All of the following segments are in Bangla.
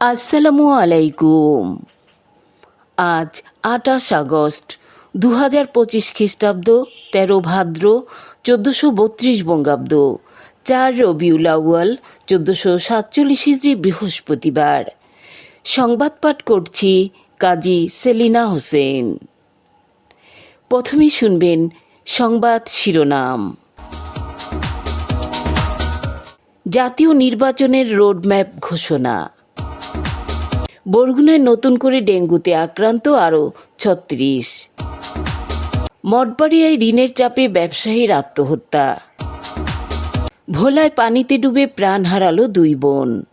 আসসালামু আলাইকুম। আজ আটাশ আগস্ট দু হাজার পঁচিশ খ্রিস্টাব্দ, তেরো ভাদ্র, চোদ্দোশো বত্রিশ বঙ্গাব্দ, চার রবিউল আউয়াল, চোদ্দোশো সাতচল্লিশ হিজড়ি বৃহস্পতিবার। সংবাদ পাঠ করছি কাজী সেলিনা হোসেন। প্রথমে শুনবেন সংবাদ শিরোনাম। জাতীয় নির্বাচনের রোডম্যাপ ঘোষণা। বরগুনায় নতুন করে ডেঙ্গুতে আক্রান্ত আরও ছত্রিশ। মঠবাড়িয়ায় ঋণের চাপে ব্যবসায়ীর আত্মহত্যা। ভোলায় পানিতে ডুবে প্রাণ হারালো দুই বোন।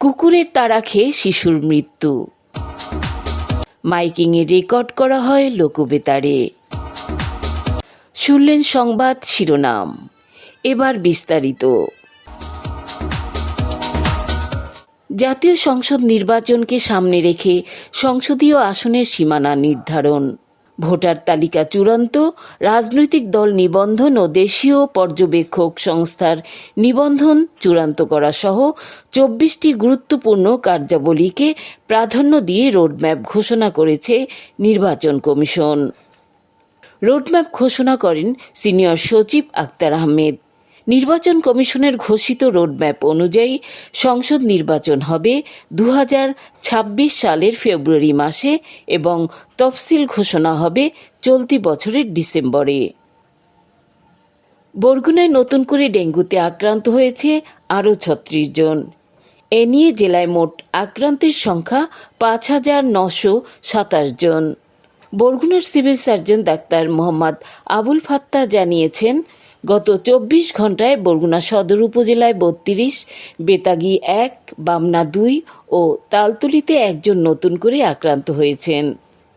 কুকুরের তাড়া খেয়ে শিশুর মৃত্যু। মাইকিংয়ে রেকর্ড করা হয় লোকবেতারে। শুনলেন সংবাদ শিরোনাম। এবার বিস্তারিত। জাতীয় সংসদ নির্বাচনকে সামনে রেখে সংসদীয় আসনের সীমানা নির্ধারণ। ভোটার তালিকা চূড়ান্ত, রাজনৈতিক দল নিবন্ধন ও দেশীয় পর্যবেক্ষক সংস্থার নিবন্ধন চূড়ান্ত করা সহ চব্বিশটি গুরুত্বপূর্ণ কার্যাবলীকে প্রাধান্য দিয়ে রোডম্যাপ ঘোষণা করেছে নির্বাচন কমিশন। রোডম্যাপ ঘোষণা করেন সিনিয়র সচিব আক্তার আহমেদ। নির্বাচন কমিশনের ঘোষিত রোডম্যাপ অনুযায়ী সংসদ নির্বাচন হবে দু হাজার ছাব্বিশ সালের ফেব্রুয়ারি মাসে এবং তফসিল ঘোষণা হবে চলতি বছরের ডিসেম্বরে। বরগুনায় নতুন করে ডেঙ্গুতে আক্রান্ত হয়েছে আরও ছত্রিশ জন। এ নিয়ে জেলায় মোট আক্রান্তের সংখ্যা পাঁচ হাজার নশো সাতাশ জন। বরগুনার সিভিল সার্জন ডাক্তার মোহাম্মদ আবুল ফাত্তা জানিয়েছেন গত চব্বিশ ঘন্টায় বরগুনা সদর উপজেলায় বত্রিশ, বেতাগি এক, বামনা দুই ও তালতলিতে একজন নতুন করে আক্রান্ত হয়েছেন।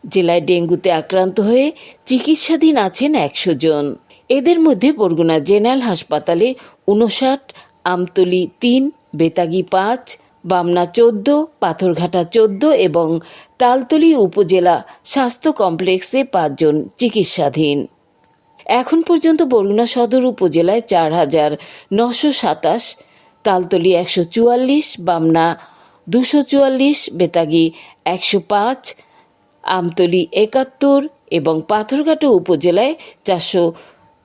জেলায় ডেঙ্গুতে আক্রান্ত হয়ে চিকিৎসাধীন আছেন একশো জন। এদের মধ্যে বরগুনা জেনারেল হাসপাতালে উনষাট আমতলি তিন, বেতাগি পাঁচ, বামনা চোদ্দ, পাথরঘাটা চোদ্দ এবং তালতলি উপজেলা স্বাস্থ্য কমপ্লেক্সে পাঁচজন চিকিৎসাধীন। এখন পর্যন্ত বরগুনা সদর উপজেলায় চার হাজার নশো সাতাশ, তালতলি একশো চুয়াল্লিশ, বামনা দুশো চুয়াল্লিশ, বেতাগি একশো পাঁচ, আমতলি একাত্তর এবং পাথরঘাটা উপজেলায় চারশো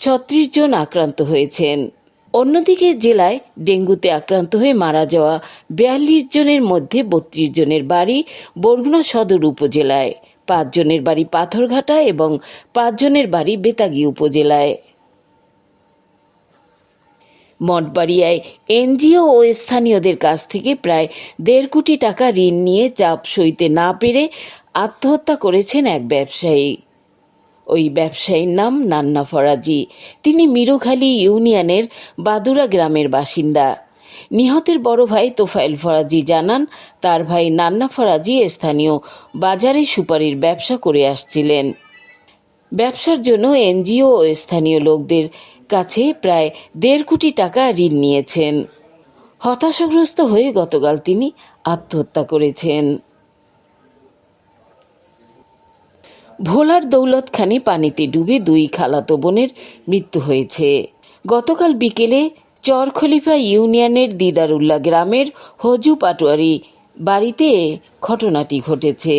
ছত্রিশ জন আক্রান্ত হয়েছেন। অন্যদিকে জেলায় ডেঙ্গুতে আক্রান্ত হয়ে মারা যাওয়া বিয়াল্লিশ জনের মধ্যে বত্রিশ জনের বাড়ি বরগুনা সদর উপজেলায়। পাঁচজনের বাড়ি পাথরঘাটা এবং পাঁচজনের বাড়ি বেতাগী উপজেলায়। মঠবাড়িয়ায় এনজিও ও স্থানীয়দের কাছ থেকে প্রায় দেড় কোটি টাকা ঋণ নিয়ে চাপ সইতে না পেরে আত্মহত্যা করেছেন এক ব্যবসায়ী। ওই ব্যবসায়ীর নাম নান্না ফরাজি। তিনি মিরুখালী ইউনিয়নের বাদুরা গ্রামের বাসিন্দা। নিহতের বড় ভাই তোফাইল ফরাজি জানান, তার ভাই নান্না ফরাজি স্থানীয় বাজারে সুপারির ব্যবসা করে আসছিলেন। ব্যবসার জন্য এনজিও ও স্থানীয় লোকদের কাছে প্রায় দেড় কোটি টাকা ঋণ নিয়েছেন। হতাশাগ্রস্ত হয়ে গতকাল তিনি আত্মহত্যা করেছেন। ভোলার দৌলত খানে পানিতে ডুবে দুই খালাতো বোনের মৃত্যু হয়েছে। গতকাল বিকেলে চরখলিফা ইউনিয়নের দিদারুল্লাহ গ্রামের হজু পাটোয়ারি বাড়িতে ঘটনাটি ঘটেছে।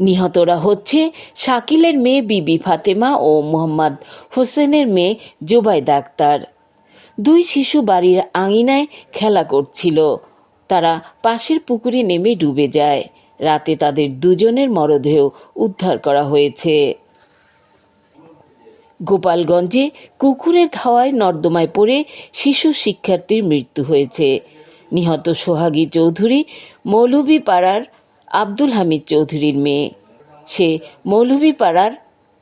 নিহতরা হচ্ছে শাকিলের মেয়ে বিবি ফাতেমা ও মোহাম্মদ হোসেনের মেয়ে জোবাইদা আক্তার। দুই শিশু বাড়ির আঙিনায় খেলা করছিল। তারা পাশের পুকুরে নেমে ডুবে যায়। রাতে তাদের দুজনের মরদেহ উদ্ধার করা হয়েছে। গোপালগঞ্জে কুকুরের ধাওয়ায় নর্দমায় পড়ে শিশু শিক্ষার্থীর মৃত্যু হয়েছে। নিহত সোহাগী চৌধুরী মৌলভীপাড়ার আব্দুল হামিদ চৌধুরীর মেয়ে। সে মৌলভীপাড়ার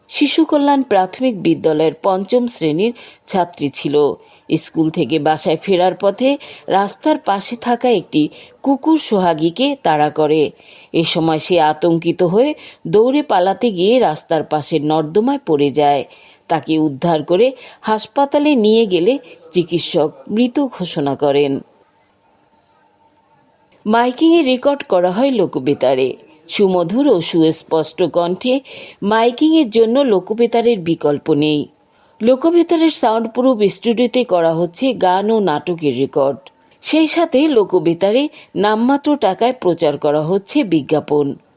শিশু কল্যাণ প্রাথমিক বিদ্যালয়ের পঞ্চম শ্রেণির ছাত্রী ছিল। স্কুল থেকে বাসায় ফেরার পথে রাস্তার পাশে থাকা একটি কুকুর সোহাগীকে তাড়া করে। এ সময় সে আতঙ্কিত হয়ে দৌড়ে পালাতে গিয়ে রাস্তার পাশে নর্দমায় পড়ে যায়। তাকে উদ্ধার করে হাসপাতালে নিয়ে গেলে চিকিৎসক মৃত ঘোষণা করেন। মাইকিংয়ে রেকর্ড করা হয় লোকবেতারে। সুমধুর ও সুস্পষ্ট কণ্ঠে মাইকিংয়ের জন্য লোকবেতারের বিকল্প নেই। লোকবেতারের সাউন্ড প্রুফ স্টুডিওতে করা হচ্ছে গান ও নাটকের রেকর্ড। সেই সাথে লোকবেতারে নামমাত্র টাকায় প্রচার করা হচ্ছে বিজ্ঞাপন।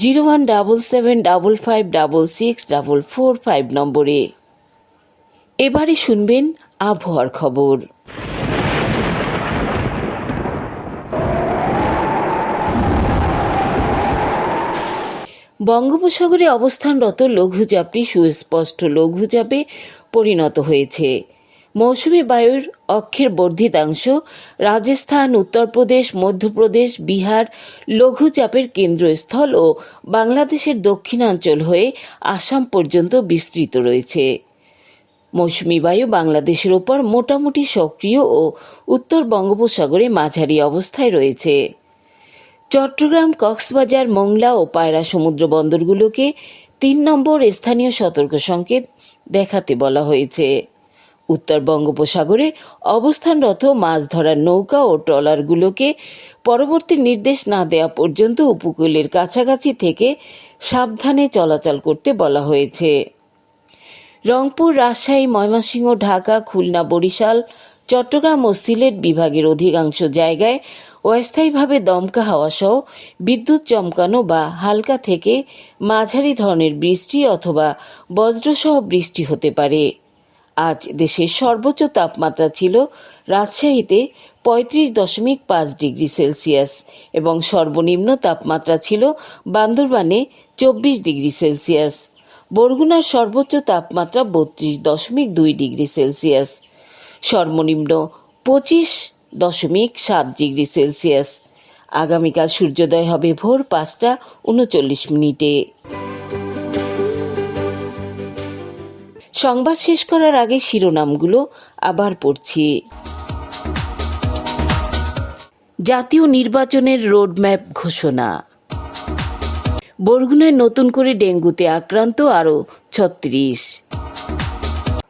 zero one double seven double five double six double four five নম্বরে। এবারে শুনবেন আবহাওয়ার খবর। বঙ্গোপসাগরে অবস্থানরত লঘুচাপটি সুস্পষ্ট লঘুচাপে পরিণত হয়েছে। মৌসুমী বায়ুর অক্ষের বর্ধিতাংশ রাজস্থান, উত্তরপ্রদেশ, মধ্যপ্রদেশ, বিহার, লঘুচাপের কেন্দ্রস্থল ও বাংলাদেশের দক্ষিণাঞ্চল হয়ে আসাম পর্যন্ত বিস্তৃত রয়েছে। মৌসুমী বায়ু বাংলাদেশের ওপর মোটামুটি সক্রিয় ও উত্তর বঙ্গোপসাগরে মাঝারি অবস্থায় রয়েছে। চট্টগ্রাম, কক্সবাজার, মোংলা ও পায়রা সমুদ্র বন্দরগুলোকে তিন নম্বর স্থানীয় সতর্ক সংকেত দেখাতে বলা হয়েছে। উত্তর বঙ্গোপসাগরে অবস্থানরত মাছ ধরার নৌকা ও ট্রলারগুলোকে পরবর্তী নির্দেশ না দেওয়া পর্যন্ত উপকূলের কাছাকাছি থেকে সাবধানে চলাচল করতে বলা হয়েছে। রংপুর, রাজশাহী, ময়মনসিংহ, ঢাকা, খুলনা, বরিশাল, চট্টগ্রাম ও সিলেট বিভাগের অধিকাংশ জায়গায় অস্থায়ীভাবে দমকা হাওয়া সহ বিদ্যুৎ চমকানো বা হালকা থেকে মাঝারি ধরনের বৃষ্টি অথবা বজ্রসহ বৃষ্টি হতে পারে। আজ দেশের সর্বোচ্চ তাপমাত্রা ছিল রাজশাহীতে পঁয়ত্রিশ দশমিক পাঁচ ডিগ্রি সেলসিয়াস এবং সর্বনিম্ন তাপমাত্রা ছিল বান্দরবানে চব্বিশ ডিগ্রি সেলসিয়াস। বরগুনার সর্বোচ্চ তাপমাত্রা বত্রিশ দশমিক দুই ডিগ্রি সেলসিয়াস। সর্বনিম্ন পঁচিশ দশমিক সাত ডিগ্রি সেলসিয়াস। আগামীকাল সূর্যোদয় হবে ভোর পাঁচটা উনচল্লিশ মিনিটে। সংবাদ শেষ করার আগে শিরোনামগুলো আবার পড়ছি। জাতীয় নির্বাচনের রোডম্যাপ ঘোষণা। বরগুনায় নতুন করে ডেঙ্গুতে আক্রান্ত আরও ছত্রিশ।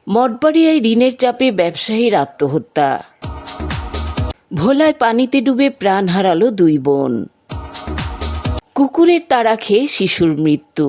মঠবাড়িয়ায় ঋণের চাপে ব্যবসায়ীর আত্মহত্যা। ভোলায় পানিতে ডুবে প্রাণ হারালো দুই বোন। কুকুরের তাড়া খেয়ে শিশুর মৃত্যু।